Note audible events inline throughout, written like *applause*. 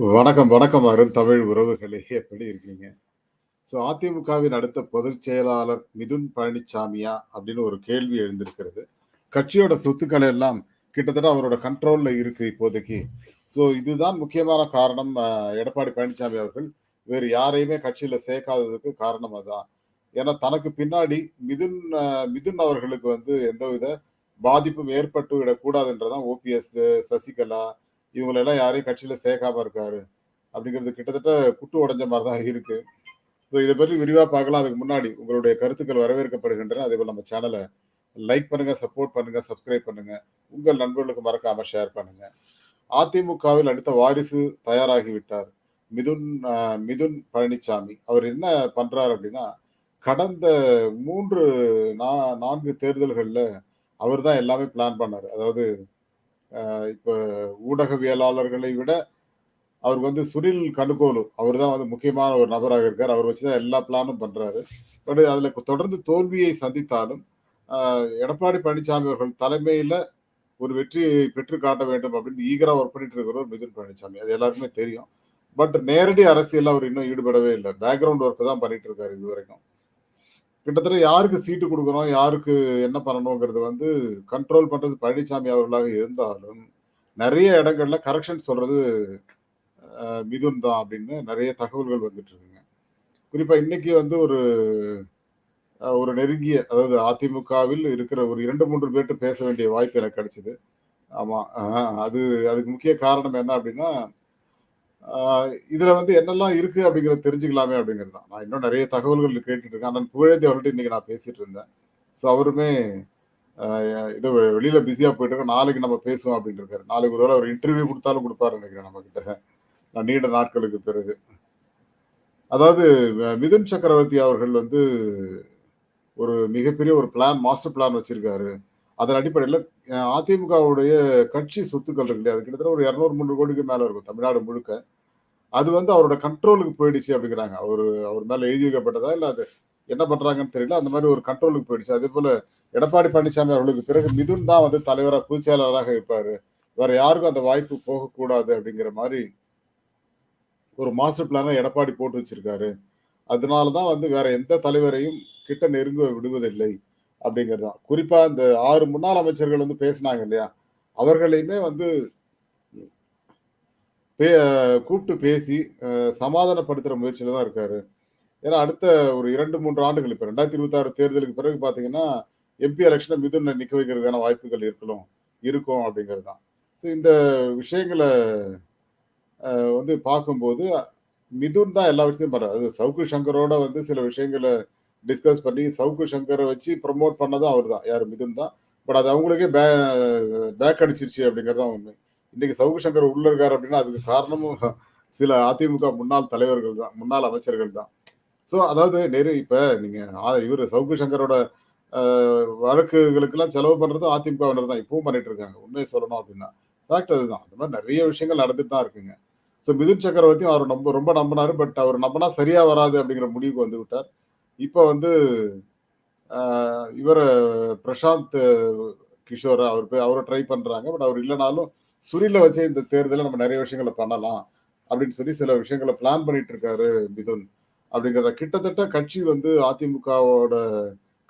வணக்கம், வணக்கம் அருண் தமிழ் உறவுகளே! எப்படி இருக்கீங்க? ஸோ அதிமுகவின் அடுத்த பொதுச் செயலாளர் மிதுன் பழனிசாமியா அப்படின்னு ஒரு கேள்வி எழுந்திருக்கிறது. கட்சியோட சொத்துக்கள் எல்லாம் கிட்டத்தட்ட அவரோட கண்ட்ரோலில் இருக்கு இப்போதைக்கு. ஸோ இதுதான் முக்கியமான காரணம் எடப்பாடி பழனிசாமி அவர்கள் வேறு யாரையுமே கட்சியில் சேர்க்காததுக்கு காரணம் அதுதான் ஏன்னா தனக்கு பின்னாடி மிதுன் மிதுன் அவர்களுக்கு வந்து எந்தவித பாதிப்பும் ஏற்பட்டு விடக்கூடாதுன்றதான் ஓபிஎஸ், சசிகலா இவங்களெல்லாம் யாரையும் கட்சியில் சேர்க்காம இருக்காரு. அப்படிங்கிறது கிட்டத்தட்ட குட்டு உடைஞ்ச மாதிரி தான் இருக்கு. ஸோ இதை பற்றி விரிவாக பார்க்கலாம். அதுக்கு முன்னாடி உங்களுடைய கருத்துக்கள் வரவேற்கப்படுகின்றன. அதே போல் நம்ம சேனலை லைக் பண்ணுங்க, சப்போர்ட் பண்ணுங்க, சப்ஸ்கிரைப் பண்ணுங்க. உங்கள் நண்பர்களுக்கு மறக்காம ஷேர் பண்ணுங்க. அதிமுகவில் அடுத்த வாரிசு தயாராகிவிட்டார் மிதுன் மிதுன் பழனிச்சாமி. அவர் என்ன பண்றாரு அப்படின்னா, கடந்த மூன்று நா நான்கு தேர்தல்களில் அவர் தான் எல்லாமே பிளான் பண்ணார் அதாவது இப்போ ஊடகவியலாளர்களை விட அவருக்கு வந்து சுனில் கனுகோலு அவர் தான் வந்து முக்கியமான ஒரு நபராக இருக்கார். அவர் வச்சு தான் எல்லா பிளானும் பண்ணுறாரு பட் அதில் தொடர்ந்து தோல்வியை சந்தித்தாலும், எடப்பாடி பழனிசாமி அவர்கள் தலைமையில் ஒரு வெற்றியை பெற்று காட்ட வேண்டும் அப்படின்னு ஈகராக ஒர்க் பண்ணிட்டு இருக்கிறவர் மிதுன் பழனிசாமி. அது எல்லாருக்குமே தெரியும். பட் நேரடி அரசியலில் அவர் இன்னும் ஈடுபடவே இல்லை பேக்ரவுண்ட் ஒர்க்கு தான் பண்ணிட்டு இருக்காரு இதுவரைக்கும். கிட்டத்தட்ட யாருக்கு சீட்டு கொடுக்கணும் யாருக்கு என்ன பண்ணணுங்கிறது வந்து கண்ட்ரோல் பண்ணுறது பழனிசாமி அவர்களாக இருந்தாலும், நிறைய இடங்கள்ல கரெக்ஷன் சொல்றது மிதுன் தான் அப்படின்னு நிறைய தகவல்கள் வந்துட்டு இருக்குங்க. குறிப்பா இன்னைக்கு வந்து ஒரு ஒரு நெருங்கிய அதாவது அதிமுகவில் இருக்கிற ஒரு இரண்டு மூன்று பேர்கிட்ட பேச வேண்டிய வாய்ப்பு எனக்கு கிடைச்சிது ஆமா. அது அதுக்கு முக்கிய காரணம் என்ன அப்படின்னா, இதுல வந்து என்னெல்லாம் இருக்கு அப்படிங்கிறத தெரிஞ்சுக்கலாமே அப்படிங்கிறது தான். நான் இன்னும் நிறைய தகவல்கள் கேட்டுட்டு இருக்கேன். ஆனால் புகழேந்தி அவர்கிட்ட இன்னைக்கு நான் பேசிட்டு இருந்தேன். ஸோ அவருமே இது வெளியில பிஸியா போயிட்டு இருக்கோம். நாளைக்கு நம்ம பேசுவோம் அப்படின்னு இருக்காரு. நாளைக்கு ஒரு வேள அவர் இன்டர்வியூ நினைக்கிறேன் நம்ம கிட்ட நான் நீண்ட நாட்களுக்கு பிறகு. அதாவது மிதுன் சக்கரவர்த்தி அவர்கள் வந்து ஒரு மிகப்பெரிய ஒரு பிளான் மாஸ்டர் பிளான் வச்சிருக்காரு. அதன் அடிப்படையில் அதிமுகவுடைய கட்சி சொத்துக்கள் இருக்கு இல்லையா? அது கிட்டத்தட்ட ஒரு 200, 300 கோடிக்கு மேலே இருக்கும் தமிழ்நாடு முழுக்க. அது வந்து அவரோட கண்ட்ரோலுக்கு போயிடுச்சு அப்படிங்கிறாங்க. அவர் அவர் மேலே எழுதி வைக்கப்பட்டதா? இல்லை அது என்ன பண்ணுறாங்கன்னு தெரியல. அந்த மாதிரி ஒரு கண்ட்ரோலுக்கு போயிடுச்சு. அதேபோல எடப்பாடி பழனிசாமி அவர்களுக்கு பிறகு மிதுன் தான் வந்து தலைவராக பொதுச் செயலாளராக இருப்பார் வேற யாருக்கும் அந்த வாய்ப்பு போகக்கூடாது அப்படிங்கிற மாதிரி ஒரு மாஸ்டர் பிளானை எடப்பாடி போட்டு வச்சிருக்காரு. அதனால தான் வந்து வேற எந்த தலைவரையும் கிட்ட நெருங்க விடுவதில்லை அப்படிங்கிறது தான். குறிப்பாக இந்த ஆறு முன்னாள் அமைச்சர்கள் வந்து பேசினாங்க இல்லையா? அவர்களையுமே வந்து பே கூப்பிட்டு பேசி சமாதானப்படுத்துகிற முயற்சியில் தான் இருக்காரு. ஏன்னா அடுத்த ஒரு 2, 3 ஆண்டுகள் இப்போ ரெண்டாயிரத்தி இருபத்தாறு தேர்தலுக்கு பிறகு பார்த்தீங்கன்னா, எம்பி எலெக்ஷனை மிதுன நிற்க வைக்கிறதுக்கான வாய்ப்புகள் இருக்கலாம் இருக்கும் அப்படிங்கிறது தான். ஸோ இந்த விஷயங்கள வந்து பார்க்கும்போது, மிதுன் தான் எல்லா விஷயத்தையும் பண்ணுறாரு அது சவுக்கு சங்கரோட வந்து சில விஷயங்கள டிஸ்கஸ் பண்ணி, சவுக்கு சங்கரை வச்சு ப்ரமோட் பண்ணதும் அவர் தான். யார் மிதுன் தான். பட் அது அவங்களுக்கே பே பேக் அடிச்சிருச்சு அப்படிங்கிறது தான் உண்மை. இன்னைக்கு சவுக்கு சங்கர் உள்ள இருக்காரு அப்படின்னா, அதுக்கு காரணமும் *laughs* சில அதிமுக முன்னாள் தலைவர்கள் தான். முன்னாள் அமைச்சர்கள் தான். ஸோ அதாவது நெரு இப்போ நீங்கள் இவர் சவுக்கு சங்கரோட வழக்குகளுக்கெல்லாம் செலவு பண்ணுறது அதிமுகவினர் தான். இப்பவும் பண்ணிட்டு இருக்காங்க. உண்மையை சொல்லணும் அப்படின்னா. ஃபேக்ட் அதுதான். அந்த மாதிரி நிறைய விஷயங்கள் நடந்துட்டு தான் இருக்குங்க. ஸோ மிதுன் சக்கரவர்த்தியும் அவர் ரொம்ப ரொம்ப நம்பினார் பட் அவர் நம்பினா சரியாக வராது அப்படிங்கிற முடிவுக்கு வந்து விட்டார். இப்போ வந்து இவர் பிரசாந்த் கிஷோர் அவர் போய் அவரை ட்ரை பண்ணுறாங்க பட் அவர் இல்லைனாலும் சுரியில் வச்சே இந்த தேர்தலில் நம்ம நிறைய விஷயங்கள பண்ணலாம். அப்படின்னு சொல்லி சில விஷயங்கள பிளான் பண்ணிட்டு இருக்காரு மிதுன். அப்படிங்கிறத கிட்டத்தட்ட கட்சி வந்து அதிமுகவோட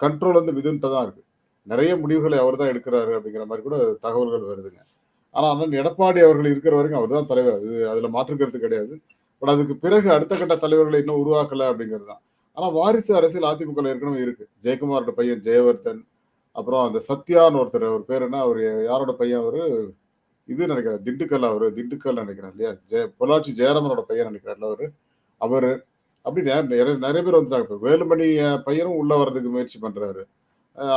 கண்ட்ரோல் வந்து மிதுன்ட்ட தான் இருக்கு. நிறைய முடிவுகளை அவர் தான் எடுக்கிறாரு அப்படிங்கிற மாதிரி கூட தகவல்கள் வருதுங்க. ஆனால் அண்ணன் எடப்பாடி அவர்கள் இருக்கிற வரைக்கும் அவர் தான் தலைவர். அது அதில் மாற்றுக்கிறது கிடையாது. பட் அதுக்கு பிறகு அடுத்த கட்ட தலைவர்களை இன்னும் உருவாக்கலை அப்படிங்கிறது தான். ஆனா வாரிசு அரசியல் அதிமுக ஏற்கனவே இருக்கு. ஜெயக்குமாரோட பையன் ஜெயவர்தன், அப்புறம் அந்த சத்யான்னு ஒருத்தர் அவர் பேர் என்ன? அவர் யாரோட பையன் அவரு? இது நினைக்கிறார் திண்டுக்கல் அவரு. திண்டுக்கல் நினைக்கிறேன் இல்லையா? ஜெய பொள்ளாச்சி ஜெயராமனோட பையன் நினைக்கிறார் அவரு. அவரு. அப்படி நிறைய நிறைய பேர் வந்துட்டாங்க. இப்போ வேலுமணி பையனும் உள்ள வர்றதுக்கு முயற்சி பண்றாரு.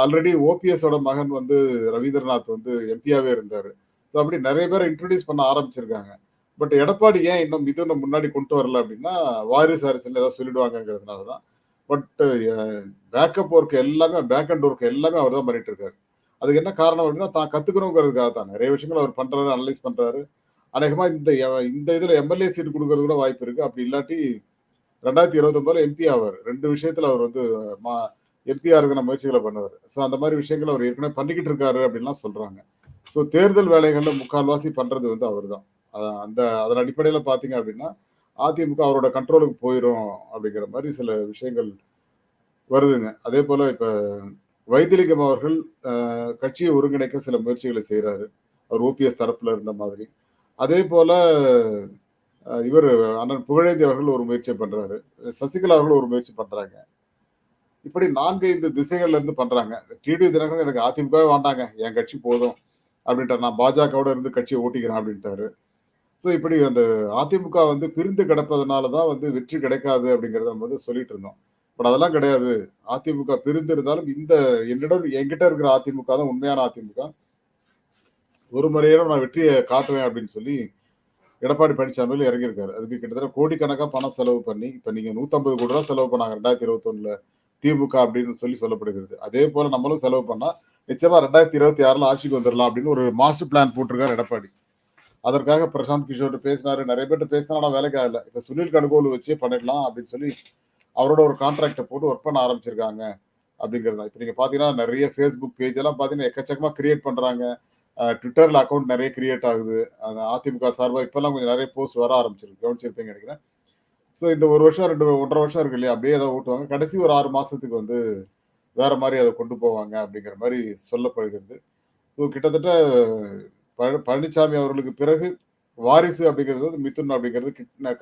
ஆல்ரெடி ஓபிஎஸோட மகன் வந்து ரவீந்திரநாத் வந்து எம்பியாவே இருந்தார் ஸோ அப்படி நிறைய பேர் இன்ட்ரடியூஸ் பண்ண ஆரம்பிச்சிருக்காங்க. பட் எடப்பாடி ஏன் இன்னும் இது இன்னும் முன்னாடி கொண்டு வரல அப்படின்னா, வாரிசு அரசியல் ஏதாவது சொல்லிடுவாங்கங்கிறதுனால தான். பட் பேக்கப் ஒர்க் எல்லாமே பேக் அண்ட் ஒர்க் எல்லாமே அவர் தான் பண்ணிட்டு இருக்காரு. அதுக்கு என்ன காரணம் அப்படின்னா, தான் கத்துக்கணுங்கிறதுக்காக தான். நிறைய விஷயங்கள் அவர் பண்றாரு, அனலைஸ் பண்றாரு. அநேகமா இந்த எ இந்த இதுல எம்எல்ஏ சீட் கொடுக்கறது கூட வாய்ப்பு இருக்கு. அப்படி இல்லாட்டி 2029ல எம்பி ஆவார் ரெண்டு விஷயத்துல அவர் வந்து மா எம்பி இருக்கிற முயற்சிகளை பண்ணுவார் ஸோ அந்த மாதிரி விஷயங்கள் அவர் ஏற்கனவே பண்ணிக்கிட்டு இருக்காரு அப்படின்லாம் சொல்றாங்க. ஸோ தேர்தல் வேலைகளில் முக்கால்வாசி பண்றது வந்து அவர் தான். அந்த அதன் அடிப்படையில் பார்த்தீங்க அப்படின்னா, அதிமுக அவரோட கண்ட்ரோலுக்கு போயிடும் அப்படிங்கிற மாதிரி சில விஷயங்கள் வருதுங்க. அதே போல் இப்போ வைத்திலிங்கம் அவர்கள் கட்சியை ஒருங்கிணைக்க சில முயற்சிகளை செய்கிறாரு அவர் ஓபிஎஸ் தரப்பில் இருந்த மாதிரி. அதே போல் இவர் அண்ணன் புகழேந்தி அவர்கள் ஒரு முயற்சியை பண்ணுறாரு சசிகலா அவர்கள் ஒரு முயற்சி பண்ணுறாங்க இப்படி 4, 5 திசைகள்ல இருந்து பண்றாங்க. டிடி தினகரன் எனக்கு அதிமுகவே வேண்டாங்க. என் கட்சி போதும் அப்படின்ட்டு நான் பாஜகவோட இருந்து கட்சியை ஓட்டிக்கிறேன் அப்படின்ட்டாரு. ஸோ இப்படி அந்த அதிமுக வந்து பிரிந்து கிடப்பதனால தான் வந்து வெற்றி கிடைக்காது அப்படிங்கிறத நம்ம வந்து சொல்லிட்டு இருந்தோம். பட் அதெல்லாம் கிடையாது. அதிமுக பிரிந்து இருந்தாலும் இந்த என்னிடம் என்கிட்ட இருக்கிற அதிமுக தான் உண்மையான அதிமுக. ஒரு முறையிலும் நான் வெற்றியை காட்டுவேன் அப்படின்னு சொல்லி எடப்பாடி பழனிசாமியில் இறங்கியிருக்காரு. அதுக்கு கிட்டத்தட்ட கோடிக்கணக்காக பணம் செலவு பண்ணி, இப்போ நீங்கள் நூற்றம்பது கோடி ரூபா செலவு பண்ணாங்க 2021ல திமுக அப்படின்னு சொல்லி சொல்லப்படுகிறது. அதே போல நம்மளும் செலவு பண்ணால் நிச்சயமாக ரெண்டாயிரத்தி இருபத்தி ஆறில் ஆட்சிக்கு வந்துடலாம் அப்படின்னு ஒரு மாஸ்டர் பிளான் போட்டிருக்காரு எடப்பாடி. அதற்காக பிரசாந்த் கிஷோர்ட்ட பேசினாரு. நிறைய பேர் பேசினா ஆனால் வேலைக்கு ஆகல. இப்ப சுனில் கடுகோல் வச்சே பண்ணிடலாம் அப்படின்னு சொல்லி அவரோட ஒரு கான்ட்ராக்டை போட்டு ஒர்க் பண்ண ஆரம்பிச்சிருக்காங்க அப்படிங்கிறது இப்போ இப்ப நீங்க பார்த்தீங்கன்னா, நிறைய ஃபேஸ்புக் பேஜ் எல்லாம் பார்த்தீங்கன்னா, எக்கச்சக்கமா கிரியேட் பண்றாங்க. ட்விட்டரில் அக்கௌண்ட் நிறைய கிரியேட் ஆகுது. அதிமுக சார்பாக இப்போல்லாம் கொஞ்சம் நிறைய போஸ்ட் வர ஆரம்பிச்சிருக்கு. கவனிச்சிருப்பீங்க நினைக்கிறேன் ஸோ இந்த ஒரு வருஷம் 2 1 1/2 வருஷம் இருக்கு இல்லையா? அப்படியே ஏதாவது ஓட்டுவாங்க. கடைசி ஒரு ஆறு மாசத்துக்கு வந்து வேற மாதிரி அதை கொண்டு போவாங்க அப்படிங்கிற மாதிரி சொல்லப்படுகிறது. ஸோ கிட்டத்தட்ட பழனிசாமி அவர்களுக்கு பிறகு வாரிசு அப்படிங்கிறது வந்து மிதுன் அப்படிங்கிறது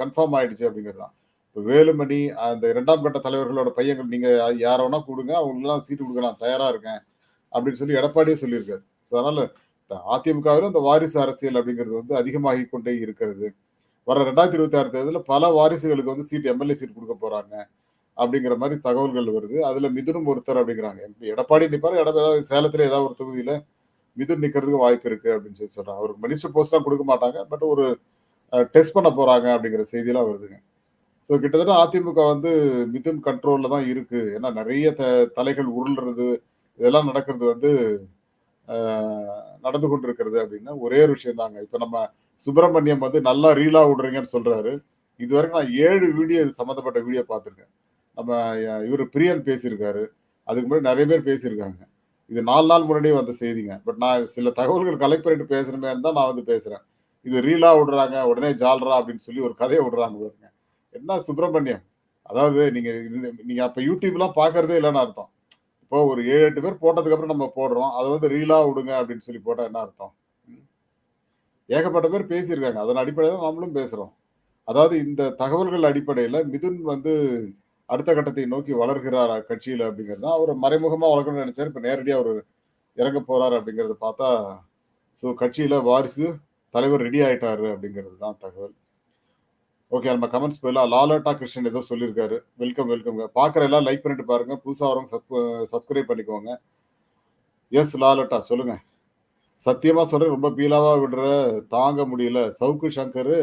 கன்ஃபார்ம் ஆயிடுச்சு அப்படிங்கிறது தான். இப்போ வேலுமணி அந்த இரண்டாம் கட்ட தலைவர்களோட பையன்கள் நீங்கள் யார வேணா கொடுங்க அவங்களுக்குலாம் சீட்டு கொடுக்கலாம் நான் தயாரா இருக்கேன். அப்படின்னு சொல்லி எடப்பாடியே சொல்லியிருக்காரு. ஸோ அதனால் அதிமுகவில் இந்த வாரிசு அரசியல் அப்படிங்கிறது வந்து அதிகமாகி கொண்டே இருக்கிறது. வர ரெண்டாயிரத்தி இருபத்தி ஆறு தேர்தலில் பல வாரிசுகளுக்கு வந்து சீட் எம்எல்ஏ சீட் கொடுக்க போகிறாங்க அப்படிங்கிற மாதிரி தகவல்கள் வருது. அதில் மிதுனும் ஒருத்தர் அப்படிங்கிறாங்க. எடப்பாடி நிற்பார் எடப் ஏதாவது சேலத்தில் ஏதாவது ஒரு தொகுதியில் மிதுன் நிற்கிறதுக்கு வாய்ப்பு இருக்கு அப்படின்னு சொல்லி சொல்றாங்க. அவருக்கு மினிஸ்டர் போஸ்ட்லாம் கொடுக்க மாட்டாங்க. பட் ஒரு டெஸ்ட் பண்ண போறாங்க அப்படிங்கிற செய்தியெல்லாம் வருதுங்க. ஸோ கிட்டத்தட்ட அதிமுக வந்து மிதுன் கண்ட்ரோல்ல தான் இருக்கு. ஏன்னா நிறைய த தலைகள் உருள்றது, இதெல்லாம் நடக்கிறது வந்து நடந்து கொண்டிருக்கிறது அப்படின்னா ஒரே ஒரு விஷயம் தாங்க. இப்போ நம்ம சுப்பிரமணியம் வந்து நல்லா ரீலா விடுறீங்கன்னு சொல்றாரு. இதுவரைக்கும் நான் ஏழு வீடியோ இது சம்மந்தப்பட்ட வீடியோ பார்த்துருக்கேன். நம்ம இவர் பிரியன் பேசியிருக்காரு. அதுக்கு முன்னாடி நிறைய பேர் பேசியிருக்காங்க. இது நாலு நாள் முன்னாடியே வந்த செய்திங்க. பட் நான் சில தகவல்கள் கலெக்ட் பண்ணிட்டு பேசணுமேன்னு தான் நான் வந்து பேசுறேன். இது ரீலா விடுறாங்க. உடனே ஜால்ரா அப்படின்னு சொல்லி ஒரு கதையை விடுறாங்க பாருங்க. என்ன சுப்பிரமணியம்? அதாவது நீங்க நீங்க அப்ப யூடியூப்லாம் பார்க்கிறதே இல்லைன்னு அர்த்தம். இப்போ ஒரு 7, 8 பேர் போட்டதுக்கு அப்புறம் நம்ம போடுறோம். அதை வந்து ரீலா விடுங்க அப்படின்னு சொல்லி போட்டா என்ன அர்த்தம்? ம். ஏகப்பட்ட பேர் பேசியிருக்காங்க. அதன் அடிப்படையில் தான் நம்மளும் பேசுறோம். அதாவது இந்த தகவல்கள் அடிப்படையில் மிதுன் வந்து அடுத்த கட்டத்தை நோக்கி வளர்கிறார் கட்சியில அப்படிங்கிறது தான். அவர் மறைமுகமா வளர்க்கணும்னு நினைச்சார் இப்ப நேரடியாக அவர் இறங்க போறாரு அப்படிங்கிறத பார்த்தா, ஸோ கட்சியில வாரிசு தலைவர் ரெடி ஆயிட்டாரு அப்படிங்கிறது தான் தகவல். ஓகே நம்ம கமெண்ட்ஸ் போயிடலாம். லாலட்டா கிருஷ்ணன் ஏதோ சொல்லியிருக்காரு. வெல்கம் வெல்கம்ங்க. பார்க்குற எல்லாம் லைக் பண்ணிட்டு பாருங்க. புதுசாக வரவங்க சப் சப்ஸ்கிரைப் பண்ணிக்கோங்க. எஸ் லாலட்டா சொல்லுங்க. சத்தியமாக சொல்கிறேன் ரொம்ப பீலாவாக விடுற. தாங்க முடியல. சவுக்கு சங்கர்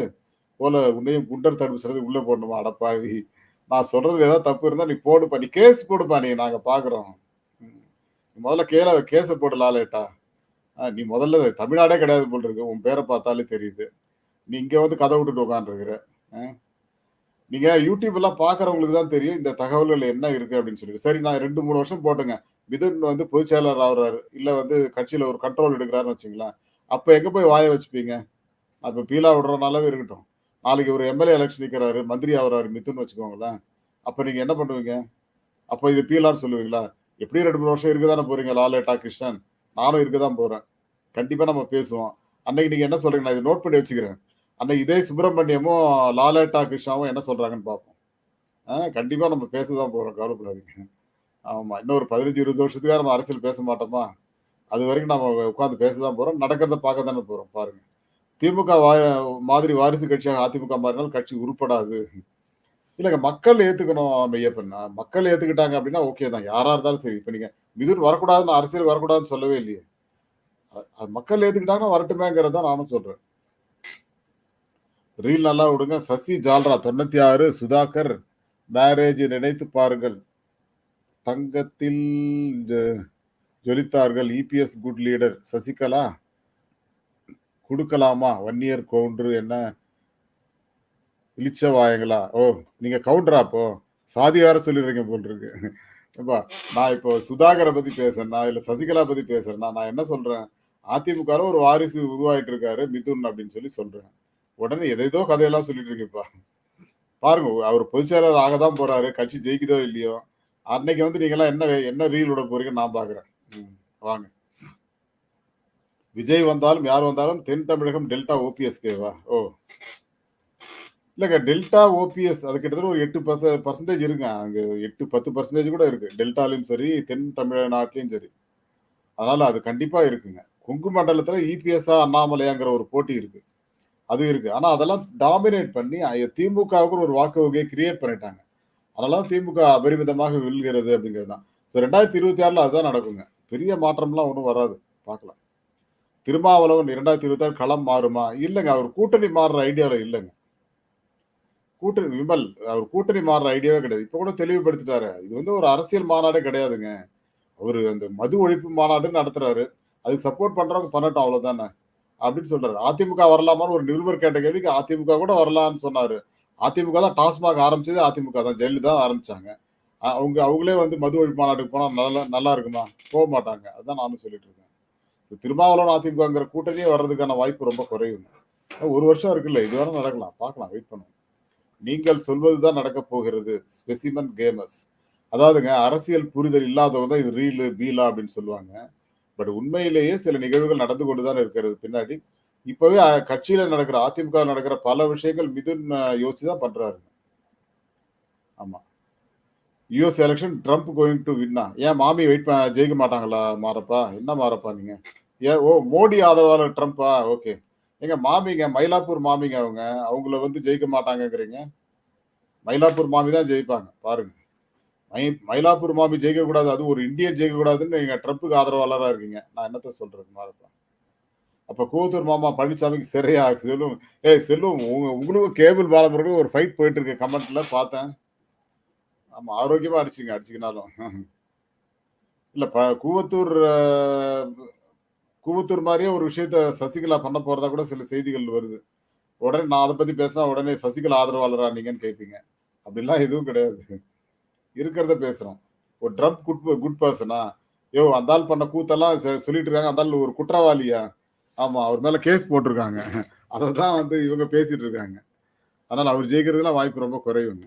போல உன்னையும் குண்டர் தடுப்பு சட்டத்துக்கு உள்ளே போடணுமா? அடப்பாவி! நான் சொல்றது ஏதாவது தப்பு இருந்தா நீ போடுப்பா. நீ கேஸ் போடுப்பா நீ. நாங்க பார்க்குறோம். ம். முதல்ல கேல கேஸ போடு லாலேட்டா. நீ முதல்ல தமிழ்நாடே கிடையாது போல் இருக்கு. உன் பேரை பார்த்தாலே தெரியுது. நீ இங்க வந்து கதை விட்டுட்டு உட்காந்துருக்குற நீங்க யூடியூப் எல்லாம் பார்க்குறவங்களுக்கு தான் தெரியும். இந்த தகவல்கள் என்ன இருக்கு அப்படின்னு சொல்லிட்டு. சரி நான் 2, 3 வருஷம் போட்டுங்க. மிதுன் வந்து பொதுச் செயலர் ஆகுறாரு. இல்ல வந்து கட்சியில ஒரு கண்ட்ரோல் எடுக்கிறாருன்னு வச்சுங்களேன் அப்ப எங்க போய் வாய வச்சுப்பீங்க? அப்ப பீலா விடுறனாலவே இருக்கட்டும். நாளைக்கு ஒரு எம்எல்ஏ எலெக்ஷன் நிற்கிறாரு மந்திரி ஆகிறாரு மித்துன்னு வச்சுக்கோங்களேன். அப்போ நீங்கள் என்ன பண்ணுவீங்க? அப்போ இது பீலான்னு சொல்லுவீங்களா? எப்படியும் 2, 3 வருஷம் இருக்க தானே போகிறீங்க லாலேட்டா கிருஷ்ணன். நானும் இருக்க தான் போகிறேன் கண்டிப்பாக நம்ம பேசுவோம். அன்னைக்கு நீங்கள் என்ன சொல்கிறீங்க நான் இதை நோட் பண்ணி வச்சுக்கிறேன். அன்னைக்கு இதே சுப்பிரமணியமும், லாலேட்டா கிருஷ்ணாவும் என்ன சொல்கிறாங்கன்னு பார்ப்போம். ஆ கண்டிப்பாக நம்ம பேச தான் போகிறோம் கவலைப்படாதீங்க. ஆமாம் இன்னும் ஒரு 15, 20 வருஷத்துக்காக நம்ம அரசியல் பேச மாட்டோமா? அது வரைக்கும் நம்ம உட்காந்து பேச தான் போகிறோம் நடக்கிறத பார்க்க தானே போகிறோம் பாருங்கள் திமுக மாதிரி வாரிசு கட்சியாக அதிமுக மாறினால் கட்சி உருப்படாது. இல்லைங்க மக்கள் ஏத்துக்கணும் மெய்யப்பன். மக்கள் ஏத்துக்கிட்டாங்க அப்படின்னா ஓகே தான். யாரா இருந்தாலும் சரி. இப்ப நீங்க மிதுன் வரக்கூடாதுன்னு அரசியல் வரக்கூடாதுன்னு சொல்லவே இல்லையே. அது மக்கள் ஏத்துக்கிட்டாங்கன்னா வரட்டுமேங்கிறத தான் நானும் சொல்றேன். ரீல் நல்லா விடுங்க. சசி ஜால்ரா 96 சுதாகர் மேரேஜ் நினைத்து பாருங்கள். தங்கத்தில் ஜொலித்தார்கள். EPS good leader. சசிகலா கொடுக்கலாமா ஒன் இயர் கவுண்டர் என்ன இழிச்சவாயங்களா ஓ! நீங்க கவுண்டரா அப்போ? சாதி வேற சொல்லிடுறீங்க போல் இருக்கு. ஏப்பா நான் இப்போ சுதாகரை பத்தி பேசுறேன்னா இல்ல சசிகலா பத்தி பேசுறேன்னா நான் என்ன சொல்றேன்? அதிமுக ஒரு வாரிசு உருவாயிட்டு இருக்காரு மிதுன் அப்படின்னு சொல்லி சொல்றேன். உடனே எதேதோ கதையெல்லாம் சொல்லிட்டு இருக்கீப்பா பாருங்க அவர் பொதுச்செயலாளர் ஆக தான் போறாரு கட்சி ஜெயிக்குதோ இல்லையோ அன்னைக்கு வந்து நீங்களாம் என்ன என்ன ரீல் விட போறீங்கன்னு நான் பாக்குறேன் ம், வாங்க விஜய் வந்தாலும் யார் வந்தாலும் தென் தமிழகம் டெல்டா ஓபிஎஸ்கேவா ஓ. இல்லைங்க டெல்டா ஓபிஎஸ் அது கிட்டத்தட்ட ஒரு எட்டு பர்ச பர்சன்டேஜ் இருங்க. அங்கே எட்டு பத்து பர்சன்டேஜ் கூட இருக்குது டெல்டாலையும் சரி தென் தமிழ்நாட்டிலையும் சரி. அதனால் அது கண்டிப்பாக இருக்குங்க. கொங்கு மண்டலத்தில் இபிஎஸ்ஆ அண்ணாமலையாங்கிற ஒரு போட்டி இருக்குது அது இருக்குது ஆனால் அதெல்லாம் டாமினேட் பண்ணி திமுகவுக்கு ஒரு வாக்கு வகையை கிரியேட் பண்ணிட்டாங்க. அதனால திமுக அபரிமிதமாக வெல்கிறது அப்படிங்கிறது தான் ஸோ ரெண்டாயிரத்தி இருபத்தி ஆறில் அதுதான் நடக்குங்க. பெரிய மாற்றம்லாம் ஒன்றும் வராது. பார்க்கலாம். திருமாவளவன் இரண்டாயிரத்தி இருபத்தி ஆறு களம் மாறுமா? இல்லைங்க அவர் கூட்டணி மாறுற ஐடியாவில் இல்லைங்க. கூட்டணி விமல் அவர் கூட்டணி மாறுற ஐடியாவே கிடையாது. இப்போ கூட தெளிவுபடுத்திட்டாரு. இது வந்து ஒரு அரசியல் மாநாடே கிடையாதுங்க. அவர் அந்த மது ஒழிப்பு மாநாடு நடத்துறாரு. அதுக்கு சப்போர்ட் பண்றவங்க பண்ணட்டும் அவ்வளவுதானே? அப்படின்னு சொல்றாரு. அதிமுக வரலாமான்னு ஒரு நிருபர் கேட்ட கேள்விக்கு அதிமுக கூட வரலாம்னு சொன்னாரு. அதிமுக தான் டாஸ்மாக் ஆரம்பிச்சது. அதிமுக தான் ஜெயலலிதா தான் ஆரம்பிச்சாங்க. அவங்க அவங்களே வந்து மது ஒழிப்பு மாநாட்டுக்கு போனால் நல்லா நல்லா இருக்குமா? போக மாட்டாங்க. அதுதான் நானும் சொல்லிட்டு இருக்கேன். திருமாவளவன் அதிமுகங்கிற கூட்டணியே வர்றதுக்கான வாய்ப்பு ரொம்ப குறைவுங்க ஒரு வருஷம் இருக்குல்ல இதுவரை நடக்கலாம். பார்க்கலாம் வெயிட் பண்ணுவோம். நீங்கள் சொல்வதுதான் நடக்க போகிறது ஸ்பெசிமன் கேமர்ஸ் அதாவதுங்க அரசியல் புரிதல் இல்லாதவங்க தான் இது ரீலு பீலா அப்படின்னு சொல்லுவாங்க. பட் உண்மையிலேயே சில நிகழ்வுகள் நடந்து கொண்டு தான் இருக்கிறது. பின்னாடி இப்பவே கட்சியில் கட்சியில நடக்கிற அதிமுக நடக்கிற பல விஷயங்கள் மிதுன் யோசிச்சு தான் பண்ணுறாருங்க ஆமா. US election Trump going to வின்னா ஏன் மாமி வெயிட் ஜெயிக்க மாட்டாங்களா மாறப்பா என்ன மாறப்பா நீங்க? ஏன் ஓ மோடி ஆதரவாளர் ட்ரம்ப்பா ஓகே எங்க மாமிங்க மயிலாப்பூர் மாமிங்க அவங்க அவங்கள வந்து ஜெயிக்க மாட்டாங்கங்கிறீங்க? மயிலாப்பூர் மாமி தான் ஜெயிப்பாங்க பாருங்க. மை மயிலாப்பூர் மாமி ஜெயிக்க கூடாது அது ஒரு இந்தியன் ஜெயிக்க கூடாதுன்னு நீங்க ட்ரம்ப்புக்கு ஆதரவாளராக இருக்கீங்க. நான் என்னத்த சொல்றது மாறப்பா அப்ப கூத்தூர் மாமா பழனிசாமிக்கு சரியா செல்வம் ஏய் செல்வம் உங்க உங்களுக்கும் கேபிள் பாலமுருகன் ஒரு ஃபைட் போயிட்டு இருக்கு கமெண்ட்ல பார்த்தேன். ஆமா ஆரோக்கியமா அடிச்சுங்க அடிச்சுக்கினாலும். இல்ல ப கூவத்தூர் கூவத்தூர் மாதிரியே ஒரு விஷயத்த சசிகலா பண்ண போறதா கூட சில செய்திகள் வருது. உடனே நான் அதை பத்தி பேசினா உடனே சசிகலா ஆதரவாளரா நீங்கன்னு கேட்பீங்க அப்படிலாம் எதுவும் கிடையாது. இருக்கிறத பேசுறோம். ஒரு ட்ரம்ப் குட் குட் பர்சனா யோ அந்த ஆள் பண்ண கூத்தெல்லாம் சொல்லிட்டு இருக்காங்க. அந்த ஆள் ஒரு குற்றவாளியா? ஆமா அவர் மேல கேஸ் போட்டிருக்காங்க. அதை தான் வந்து இவங்க பேசிட்டு இருக்காங்க. அதனால அவர் ஜெயிக்கிறதுலாம் வாய்ப்பு ரொம்ப குறைவுங்க.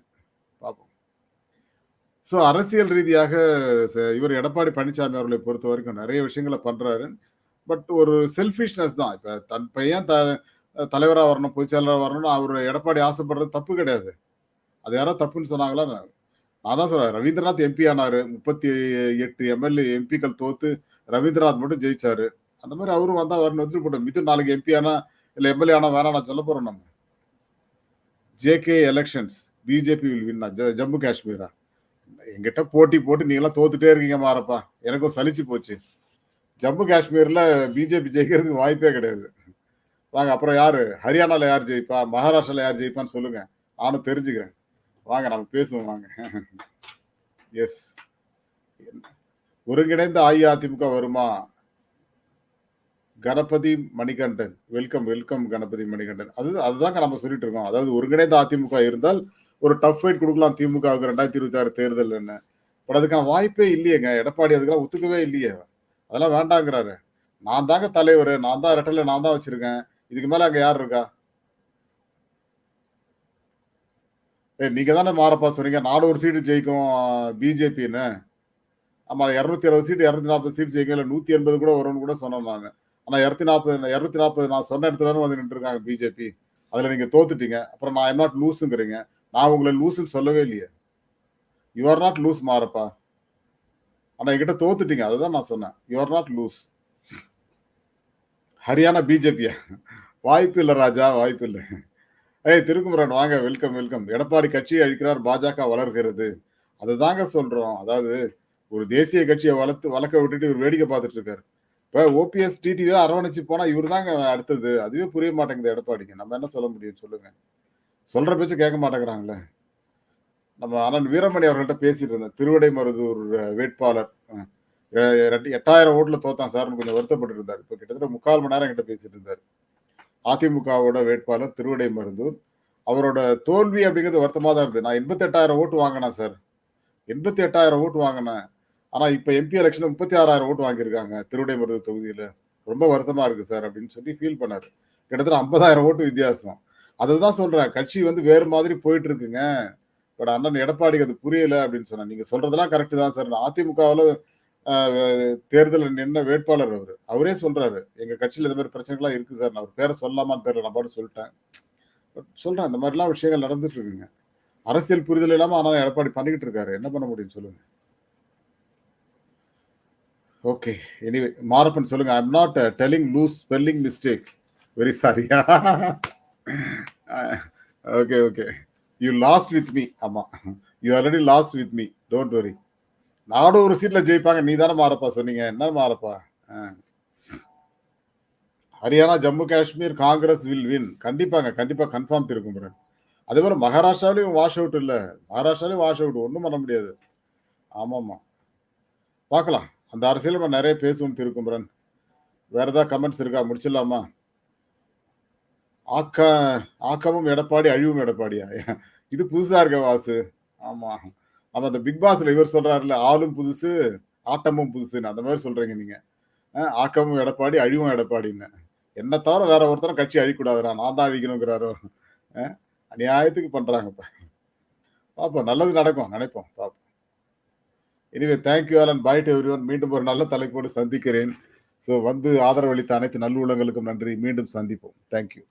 ஸோ அரசியல் ரீதியாக ச- இவர் எடப்பாடி பழனிசாமி அவர்களை பொறுத்த வரைக்கும் நிறைய விஷயங்களை பண்ணுறாரு பட் ஒரு செல்ஃபிஷ்னஸ் தான். இப்போ தன் பையன் த தலைவராக வரணும் பொதுச் செயலராக வரணும்னு அவர் எடப்பாடி ஆசைப்படுறது தப்பு கிடையாது. அது யாரோ தப்புன்னு சொன்னாங்களா? நான் தான் சொல்கிறேன் ரவீந்திரநாத் எம்பி ஆனார். முப்பத்தி எட்டு எம்எல்ஏ எம்பிக்கள் தோத்து ரவீந்திரநாத் மட்டும் ஜெயிச்சாரு. அந்த மாதிரி அவரும் வந்தால் வரணும் வந்து போட்டோம் மிது நாளைக்கு எம்பி ஆனா இல்லை எம்எல்ஏ ஆனால் வேணாம் நான் சொல்ல போகிறோம் நம்ம. ஜேகே எலெக்ஷன்ஸ் பிஜேபி வில் வின்னா ஜம்மு காஷ்மீரா? எங்கிட்ட போட்டி போட்டு நீங்களாம் தோத்துட்டே இருக்கீங்க மாறப்பா. எனக்கும் சலிச்சு போச்சு. ஜம்மு காஷ்மீர்ல பிஜேபி ஜெயிக்கிறதுக்கு வாய்ப்பே கிடையாது. வாங்க அப்புறம் யார்? ஹரியானால யார் ஜெயிப்பா? மகாராஷ்டிராவில் யார் ஜெயிப்பான்னு சொல்லுங்க. நானும் தெரிஞ்சுக்கிறேன். வாங்க நம்ம பேசுவோம் வாங்க. எஸ் ஒருங்கிணைந்த அஇஅதிமுக வருமா? Ganapathi Manikandan. Welcome welcome Ganapathi Manikandan. அது அதுதாங்க நம்ம சொல்லிட்டு இருக்கோம். அதாவது ஒருங்கிணைந்த அதிமுக இருந்தால் ஒரு டஃப் ஃபைட் கொடுக்கலாம் திமுகவுக்கு ரெண்டாயிரத்தி இருபத்தி ஆறு தேர்தல் என்ன? பட் அதுக்கான வாய்ப்பே இல்லையேங்க. எடப்பாடி அதுக்கெல்லாம் ஒத்துக்கவே இல்லையே. அதெல்லாம் வேண்டாங்கிறாரு. நான் தாங்க தலைவர். நான் தான் ரெட்டல நான் தான் வச்சிருக்கேன். இதுக்கு மேல அங்க யார் இருக்கா? ஏ நீங்க தானே மாறப்பா சொன்னீங்க. நானூறு சீட்டு ஜெயிக்கும் பிஜேபின்னு. ஆமா இரநூத்தி அறுபது சீட்டு இரநூத்தி நாற்பது சீட் ஜெயிக்கும். இல்லை நூத்தி எண்பது கூட வரும்னு கூட சொன்னேன் நான் ஆனா இரநூத்தி நாற்பது இரநூத்தி நாற்பது நான் சொன்ன இடத்துல தானே வந்து நின்று இருக்காங்க பிஜேபி. அதுல நீங்க தோத்துட்டீங்க. அப்புறம் நான் எம் நாட் லூஸுங்கிறீங்க நான் உங்களை லூஸ்ன்னு சொல்லவே இல்லையே. யூ ஆர் நாட் லூஸ் மாறப்பா. ஆனால் என்கிட்ட தோத்துட்டீங்க. அதுதான் நான் சொன்னேன். You are not loose Haryana பிஜேபியா வாய்ப்பு இல்லை ராஜா வாய்ப்பு இல்லை. ஏய் திருக்குமரன் வாங்க வெல்கம் வெல்கம் எடப்பாடி கட்சியை அழிக்கிறார் பாஜக வளர்கிறது. அதுதாங்க சொல்கிறோம் அதாவது ஒரு தேசிய கட்சியை வளர்த்து வளர்க்க விட்டுட்டு இவர் வேடிக்கை பார்த்துட்டு இருக்காரு. இப்போ ஓபிஎஸ் டிடிவியில் அரவணைச்சு போனால் இவர் தாங்க அடுத்தது. அதுவே புரிய மாட்டேங்குது எடப்பாடிக்கு. நம்ம என்ன சொல்ல முடியும்? சொல்லுங்கள் சொல்ற பேச்சு கேட்க மாட்டேங்கிறாங்களே. நம்ம அண்ணன் வீரமணி அவர்கள்ட்ட பேசிட்டு இருந்தேன். திருவிடை மருதூர் வேட்பாளர் ரெண்டு- எட்டாயிரம் ஓட்டில் தோத்தான் சார்னு கொஞ்சம் வருத்தப்பட்டு இருந்தார். இப்போ கிட்டத்தட்ட முக்கால் மணி நேரம் கிட்ட பேசிட்டு இருந்தார். அதிமுகவோட வேட்பாளர் திருவிடை மருதூர் அவரோட தோல்வி அப்படிங்கிறது வருத்தமாக தான் இருந்தது. நான் எண்பத்தி எட்டாயிரம் ஓட்டு வாங்கினேன் சார். எண்பத்தி எட்டாயிரம் ஓட்டு வாங்கினேன். ஆனால் இப்போ எம்பி எலெக்ஷன் முப்பத்தி ஆறாயிரம் ஓட்டு வாங்கியிருக்காங்க திருவிடை மருதூர் தொகுதியில். ரொம்ப வருத்தமாக இருக்குது சார் அப்படின்னு சொல்லி ஃபீல் பண்ணார். கிட்டத்தட்ட ஐம்பதாயிரம் ஓட்டு வித்தியாசம். அதுதான் சொல்றேன். கட்சி வந்து வேறு மாதிரி போயிட்டு இருக்குங்க பட் அண்ணன் எடப்பாடிக்கு அது புரியல அப்படின்னு சொன்னேன். நீங்க சொல்றதெல்லாம் கரெக்ட் தான் சார். அதிமுகவில் தேர்தலில் நின்ன வேட்பாளர் அவர். அவரே சொல்றாரு. எங்க கட்சியில் இந்த மாதிரி பிரச்சனைகள்லாம் இருக்கு சார். நான் அவர் பேரை சொல்லலாமான்னு தெரியல. நான் பாட்டு சொல்லிட்டேன். பட் சொல்றேன். இந்த மாதிரிலாம் விஷயங்கள் நடந்துட்டு இருக்குங்க அரசியல் புரிதல் இல்லாம ஆனால் எடப்பாடி பண்ணிக்கிட்டு இருக்காரு. என்ன பண்ண முடியும் சொல்லுங்க. ஓகே. எனிவே மாரப்பன் சொல்லுங்க. I'm not telling loose spelling mistake very sorry okay okay you lost with me ஆமாம் you already lost with me don't worry நானும் ஒரு சீட்டில் ஜெயிப்பாங்க. நீ தானே மாறப்பா சொன்னீங்க. என்ன மாறப்பா? ஆ. ஹரியானா ஜம்மு காஷ்மீர் காங்கிரஸ் வில் வின் கண்டிப்பாங்க கண்டிப்பாக கன்ஃபார்ம் திருக்குமரன் அதே மாதிரி மகாராஷ்டிராலையும் வாஷ் அவுட் இல்லை. மகாராஷ்டிராலையும் வாஷ் அவுட் ஒன்றும் பண்ண முடியாது. ஆமாம்மா. பார்க்கலாம். அந்த அரசியல் நம்ம நிறைய பேசுவோம் திருக்குமரன் வேறு ஏதாவது கமெண்ட்ஸ் இருக்கா? முடிச்சிடலாமா? ஆக்க ஆக்கமும் எடப்பாடி அழிவும் எடப்பாடியா? இது புதுசா இருக்க வாசு. ஆமா. அப்ப அந்த பிக் பாஸ்ல இவர் சொல்றாருல ஆளும் புதுசு ஆட்டமும் புதுசுன்னு. அந்த மாதிரி சொல்றீங்க நீங்க. ஆக்கமும் எடப்பாடி அழிவும் எடப்பாடின்னு. என்ன தவிர வேற ஒருத்தரும் கட்சி அழிக்கூடாதுடா. நான் தான் அழிக்கணுங்கிறாரோ? அநியாயத்துக்கு பண்றாங்க இப்ப. பார்ப்போம் நல்லது நடக்கும். நினைப்போம். பார்ப்போம் எனவே thank you Alan bye to every மீண்டும் ஒரு நல்ல தலைப்போடு சந்திக்கிறேன். ஸோ வந்து ஆதரவளித்த அனைத்து நல்லுள்ளங்களுக்கும் நன்றி. மீண்டும் சந்திப்போம். தேங்க்யூ